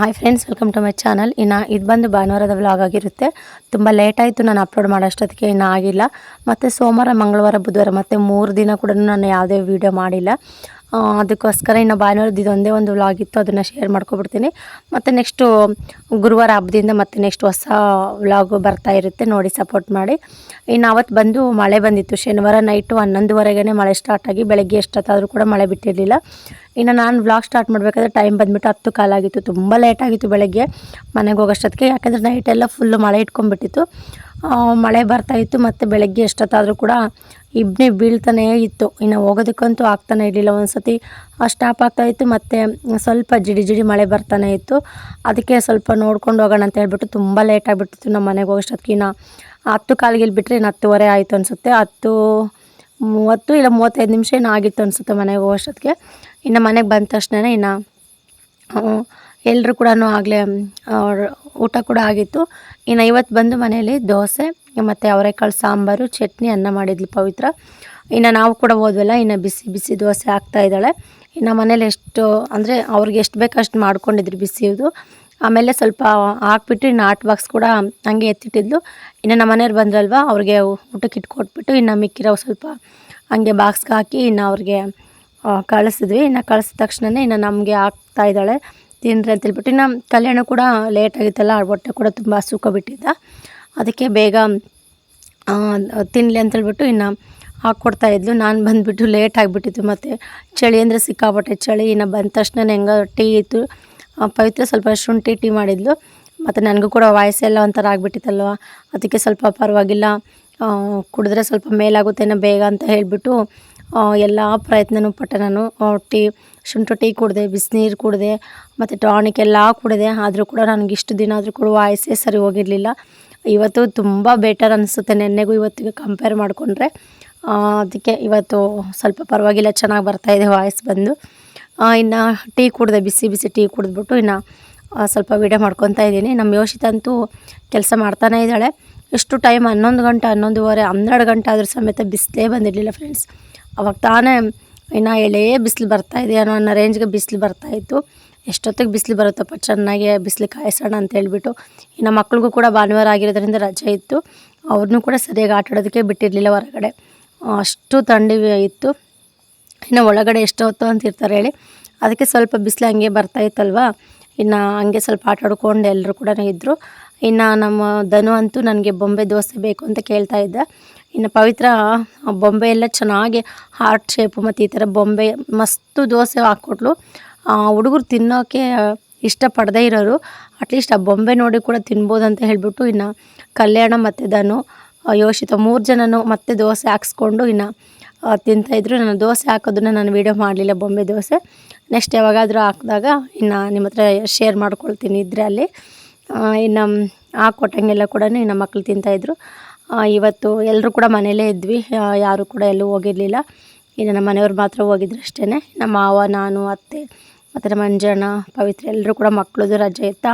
Hi friends welcome to my channel ಇನ್ನು ಇದು ಬಂದು ಭಾನುವಾರದ ವ್ಲಾಗ್ ಆಗಿರುತ್ತೆ. ತುಂಬ ಲೇಟ್ ಆಯಿತು, ನಾನು ಅಪ್ಲೋಡ್ ಮಾಡೋಷ್ಟೊತ್ತಿಗೆ ಇನ್ನೂ ಆಗಿಲ್ಲ. ಮತ್ತು ಸೋಮವಾರ, ಮಂಗಳವಾರ, ಬುಧವಾರ, ಮತ್ತು ಮೂರು ದಿನ ಕೂಡ ನಾನು ಯಾವುದೇ ವೀಡಿಯೋ ಮಾಡಿಲ್ಲ. ಅದಕ್ಕೋಸ್ಕರ ಇನ್ನು ಭಾನುವಾರದ ಇದೊಂದೇ ಒಂದು ವ್ಲಾಗ್ ಇತ್ತು, ಅದನ್ನು ಶೇರ್ ಮಾಡ್ಕೊಬಿಡ್ತೀನಿ. ಮತ್ತು ನೆಕ್ಸ್ಟು ಗುರುವಾರ ಹಬ್ಬದಿಂದ ಮತ್ತೆ ನೆಕ್ಸ್ಟ್ ಹೊಸ ವ್ಲಾಗು ಬರ್ತಾ ಇರುತ್ತೆ, ನೋಡಿ ಸಪೋರ್ಟ್ ಮಾಡಿ. ಇನ್ನು ಅವತ್ತು ಬಂದು ಮಳೆ ಬಂದಿತ್ತು, ಶನಿವಾರ ನೈಟು ಹನ್ನೊಂದುವರೆಗೇ ಮಳೆ ಸ್ಟಾರ್ಟ್ ಆಗಿ, ಬೆಳಗ್ಗೆ ಎಷ್ಟೊತ್ತಾದರೂ ಕೂಡ ಮಳೆ ಬಿಟ್ಟಿರಲಿಲ್ಲ. ಇನ್ನು ನಾನು ವ್ಲಾಗ್ ಸ್ಟಾರ್ಟ್ ಮಾಡಬೇಕಾದ್ರೆ ಟೈಮ್ ಬಂದುಬಿಟ್ಟು ಹತ್ತು ಕಾಲಾಗಿತ್ತು ತುಂಬ ಲೇಟಾಗಿತ್ತು ಬೆಳಗ್ಗೆ ಮನೆಗೆ ಹೋಗೋಷ್ಟೊತ್ತಿಗೆ. ಯಾಕಂದರೆ ನೈಟೆಲ್ಲ ಫುಲ್ಲು ಮಳೆ ಇಟ್ಕೊಂಡ್ಬಿಟ್ಟಿತ್ತು. ಮಳೆ ಬರ್ತಾ ಇತ್ತು ಮತ್ತು ಬೆಳಗ್ಗೆ ಎಷ್ಟೊತ್ತಾದರೂ ಕೂಡ ಇಬ್ಬನಿ ಬೀಳ್ತಾನೇ ಇತ್ತು. ಇನ್ನು ಹೋಗೋದಕ್ಕಂತೂ ಆಗ್ತಾನೆ ಇರಲಿಲ್ಲ. ಒಂದು ಸತಿ ಸ್ಟಾಪ್ ಆಗ್ತಾ ಇತ್ತು, ಮತ್ತು ಸ್ವಲ್ಪ ಜಿಡಿ ಜಿಡಿ ಮಳೆ ಬರ್ತಾನೆ ಇತ್ತು. ಅದಕ್ಕೆ ಸ್ವಲ್ಪ ನೋಡ್ಕೊಂಡು ಹೋಗೋಣ ಅಂತ ಹೇಳ್ಬಿಟ್ಟು ತುಂಬ ಲೇಟ್ ಆಗಿಬಿಟ್ಟಿತ್ತು. ನಮ್ಮ ಮನೆಗೆ ಹೋಗೋಷ್ಟೊತ್ತಿಗೆ ಇನ್ನು ಹತ್ತು ಕಾಲಿಗೆ ಇಲ್ಲಿ ಬಿಟ್ಟರೆ ಇನ್ನು ಹತ್ತುವರೆ ಆಯಿತು ಅನಿಸುತ್ತೆ. ಹತ್ತು ಮೂವತ್ತು ಇಲ್ಲ ಮೂವತ್ತೈದು ನಿಮಿಷ ಏನೋ ಆಗಿತ್ತು ಅನಿಸುತ್ತೆ ಮನೆಗೆ ಹೋಗೋಷ್ಟೊತ್ತಿಗೆ. ಇನ್ನು ಮನೆಗೆ ಬಂದ ತಕ್ಷಣ ಇನ್ನು ಎಲ್ಲರೂ ಕೂಡ ಆಗಲೇ ಊಟ ಕೂಡ ಆಗಿತ್ತು. ಇನ್ನು ಇವತ್ತು ಬಂದು ಮನೆಯಲ್ಲಿ ದೋಸೆ, ಮತ್ತು ಅವರೆಕಾಳು ಸಾಂಬಾರು, ಚಟ್ನಿ, ಅನ್ನ ಮಾಡಿದ್ಲು ಪವಿತ್ರ. ಇನ್ನು ನಾವು ಕೂಡ ಹೋದ್ವಲ್ಲ, ಇನ್ನು ಬಿಸಿ ಬಿಸಿ ದೋಸೆ ಹಾಕ್ತಾ ಇದ್ದಾಳೆ. ಇನ್ನು ಮನೇಲಿ ಎಷ್ಟು, ಅಂದರೆ ಅವ್ರಿಗೆ ಎಷ್ಟು ಬೇಕಷ್ಟು ಮಾಡ್ಕೊಂಡಿದ್ರು ಬಿಸಿದು ಆಮೇಲೆ ಸ್ವಲ್ಪ ಹಾಕ್ಬಿಟ್ಟು ಇನ್ನು ಆಟ್ ಬಾಕ್ಸ್ ಕೂಡ ಹಂಗೆ ಎತ್ತಿಟ್ಟಿದ್ಲು. ಇನ್ನು ನಮ್ಮ ಮನೆಯವ್ರು ಬಂದ್ರಲ್ವ, ಅವ್ರಿಗೆ ಊಟಕ್ಕೆ ಇಟ್ಕೊಟ್ಬಿಟ್ಟು ಇನ್ನು ಮಿಕ್ಕಿರೋ ಸ್ವಲ್ಪ ಹಂಗೆ ಬಾಕ್ಸ್ಗೆ ಹಾಕಿ ಇನ್ನು ಅವ್ರಿಗೆ ಕಳಿಸಿದ್ವಿ. ಇನ್ನು ಕಳಿಸಿದ ತಕ್ಷಣವೇ ಇನ್ನು ನಮಗೆ ಹಾಕ್ತಾ ಇದ್ದಾಳೆ. ತಿನ್ರಿ ಅಂತ ಹೇಳ್ಬಿಟ್ಟು, ಇನ್ನು ಕಲ್ಯಾಣ ಕೂಡ ಲೇಟ್ ಆಗಿತ್ತಲ್ಲ, ಹೊಟ್ಟೆ ಕೂಡ ತುಂಬ ಸುಖ ಬಿಟ್ಟಿದ್ದ. ಅದಕ್ಕೆ ಬೇಗ ತಿನ್ನಲಿ ಅಂತ ಹೇಳ್ಬಿಟ್ಟು ಇನ್ನು ಹಾಕ್ಕೊಡ್ತಾ ಇದ್ಲು. ನಾನು ಬಂದುಬಿಟ್ಟು ಲೇಟ್ ಆಗಿಬಿಟ್ಟಿತ್ತು. ಮತ್ತು ಚಳಿ ಅಂದರೆ ಸಿಕ್ಕಾಪಟ್ಟೆ ಚಳಿ. ಇನ್ನು ಬಂದ ತಕ್ಷಣ ಹೆಂಗೆ ಟೀ ಇತ್ತು. ಪವಿತ್ರ ಸ್ವಲ್ಪ ಶುಂಠಿ ಟೀ ಮಾಡಿದ್ಲು. ಮತ್ತು ನನಗೂ ಕೂಡ ವಾಯ್ಸೆಲ್ಲ ಒಂಥರ ಆಗಿಬಿಟ್ಟಿತ್ತಲ್ವ. ಅದಕ್ಕೆ ಸ್ವಲ್ಪ ಪರವಾಗಿಲ್ಲ. ಕುಡಿದ್ರೆ ಸ್ವಲ್ಪ ಮೇಲಾಗುತ್ತೇನೋ ಬೇಗ ಅಂತ ಹೇಳಿಬಿಟ್ಟು ಎಲ್ಲ ಪ್ರಯತ್ನವೂ ಪಟ್ಟೆ ನಾನು. ಟೀ ಶುಂಠಿ ಟೀ ಕುಡಿದೆ, ಬಿಸಿನೀರು ಕುಡಿದೆ, ಮತ್ತು ಟಾನಿಕ್ ಎಲ್ಲ ಕುಡಿದೆ. ಆದರೂ ಕೂಡ ನನಗೆ ಇಷ್ಟು ದಿನ ಆದರೂ ಕೂಡ ವಾಯ್ಸೇ ಸರಿ ಹೋಗಿರಲಿಲ್ಲ. ಇವತ್ತು ತುಂಬ ಬೆಟರ್ ಅನಿಸುತ್ತೆ ನೆನ್ನೆಗೂ ಇವತ್ತಿಗೂ ಕಂಪೇರ್ ಮಾಡಿಕೊಂಡ್ರೆ. ಅದಕ್ಕೆ ಇವತ್ತು ಸ್ವಲ್ಪ ಪರವಾಗಿಲ್ಲ, ಚೆನ್ನಾಗಿ ಬರ್ತಾಯಿದೆ ವಾಯ್ಸ್ ಬಂದು. ಇನ್ನು ಟೀ ಕುಡಿದೆ, ಬಿಸಿ ಬಿಸಿ ಟೀ ಕುಡಿದ್ಬಿಟ್ಟು ಇನ್ನು ಸ್ವಲ್ಪ ವೀಡಿಯೋ ಮಾಡ್ಕೊತಾ ಇದ್ದೀನಿ. ನಮ್ಮ ಯೋಶಿತಂತೂ ಕೆಲಸ ಮಾಡ್ತಾನೆ ಇದ್ದಾಳೆ. ಎಷ್ಟು ಟೈಮ್ ಹನ್ನೊಂದು ಗಂಟೆ, ಹನ್ನೊಂದುವರೆ, ಹನ್ನೆರಡು ಗಂಟೆ ಆದರೂ ಸಮೇತ ಬಿಸಿಲೇ ಬಂದಿರಲಿಲ್ಲ ಫ್ರೆಂಡ್ಸ್ ಅವಾಗ ತಾನೇ ಇನ್ನು ಎಳೆಯೇ ಬಿಸಿಲು ಬರ್ತಾ ಇದೆ ಅನ್ನೋ ಅನ್ನೋ ರೇಂಜ್ಗೆ ಬಿಸಿಲು ಬರ್ತಾಯಿತ್ತು ಎಷ್ಟೊತ್ತಿಗೆ ಬಿಸಿಲು ಬರುತ್ತಪ್ಪ? ಚೆನ್ನಾಗಿ ಬಿಸಿಲು ಕಾಯಿಸೋಣ ಅಂತ ಹೇಳಿಬಿಟ್ಟು. ಇನ್ನು ಮಕ್ಳಿಗೂ ಕೂಡ ಭಾನುವಾರ ಆಗಿರೋದ್ರಿಂದ ರಜೆ ಇತ್ತು. ಅವ್ರನ್ನೂ ಕೂಡ ಸರಿಯಾಗಿ ಆಟ ಆಡೋದಕ್ಕೆ ಬಿಟ್ಟಿರಲಿಲ್ಲ ಹೊರಗಡೆ. ಅಷ್ಟು ಥಂಡಿ ಇತ್ತು. ಇನ್ನು ಒಳಗಡೆ ಎಷ್ಟು ಹೊತ್ತು ಅಂತ ಇರ್ತಾರೆ ಹೇಳಿ. ಅದಕ್ಕೆ ಸ್ವಲ್ಪ ಬಿಸಿಲು ಹಂಗೆ ಬರ್ತಾ ಇತ್ತಲ್ವಾ? ಇನ್ನು ಹಂಗೆ ಸ್ವಲ್ಪ ಆಟ ಆಡ್ಕೊಂಡು ಎಲ್ಲರೂ ಕೂಡ ಇದ್ದರು ಇನ್ನು ನಮ್ಮ ಧನು ಅಂತೂ ನನಗೆ ಬೊಂಬೆ ದೋಸೆ ಬೇಕು ಅಂತ ಕೇಳ್ತಾ ಇದ್ದ. ಇನ್ನು ಪವಿತ್ರ ಬೊಂಬೆ ಎಲ್ಲ ಚೆನ್ನಾಗಿ ಹಾರ್ಟ್ ಶೇಪ್ ಮತ್ತು ಈ ಥರ ಬೊಂಬೆ ಮಸ್ತು ದೋಸೆ ಹಾಕ್ಕೊಟ್ಲು. ಹುಡುಗರು ತಿನ್ನೋಕ್ಕೆ ಇಷ್ಟಪಡದೇ ಇರೋರು ಅಟ್ಲೀಸ್ಟ್ ಆ ಬೊಂಬೆ ನೋಡಿ ಕೂಡ ತಿನ್ಬೋದು ಅಂತ ಹೇಳಿಬಿಟ್ಟು ಇನ್ನು ಕಲ್ಯಾಣ ಮತ್ತು ಯೋಶಿತ ಯೋಷಿತ ಮೂರು ಜನನು ಮತ್ತೆ ದೋಸೆ ಹಾಕ್ಸ್ಕೊಂಡು ಇನ್ನು ತಿಂತಾಯಿದ್ರು ನಾನು ದೋಸೆ ಹಾಕೋದನ್ನ ನಾನು ವೀಡಿಯೋ ಮಾಡಲಿಲ್ಲ ಬೊಂಬೆ ದೋಸೆ. ನೆಕ್ಸ್ಟ್ ಯಾವಾಗಾದರೂ ಹಾಕಿದಾಗ ಇನ್ನು ನಿಮ್ಮ ಹತ್ರ ಶೇರ್ ಮಾಡ್ಕೊಳ್ತೀನಿ ಆ, ಇನ್ನು ಹಾಕ್ಕೊಟ್ಟಂಗೆಲ್ಲ ಕೂಡ ಇನ್ನು ಮಕ್ಕಳು ತಿಂತಾಯಿದ್ರು ಇವತ್ತು ಎಲ್ಲರೂ ಕೂಡ ಮನೆಯಲ್ಲೇ ಇದ್ವಿ. ಯಾರು ಕೂಡ ಎಲ್ಲೂ ಹೋಗಿರಲಿಲ್ಲ. ಇನ್ನು ನಮ್ಮ ಮನೆಯವ್ರು ಮಾತ್ರ ಹೋಗಿದ್ರು ಅಷ್ಟೇ ನಮ್ಮ ಮಾವ, ನಾನು, ಅತ್ತೆ, ಮತ್ತು ನಮ್ಮ ಅಂಜಣ್ಣ, ಪವಿತ್ರ ಎಲ್ಲರೂ ಕೂಡ ಮಕ್ಕಳದು ರಜೆ ಇತ್ತಾ?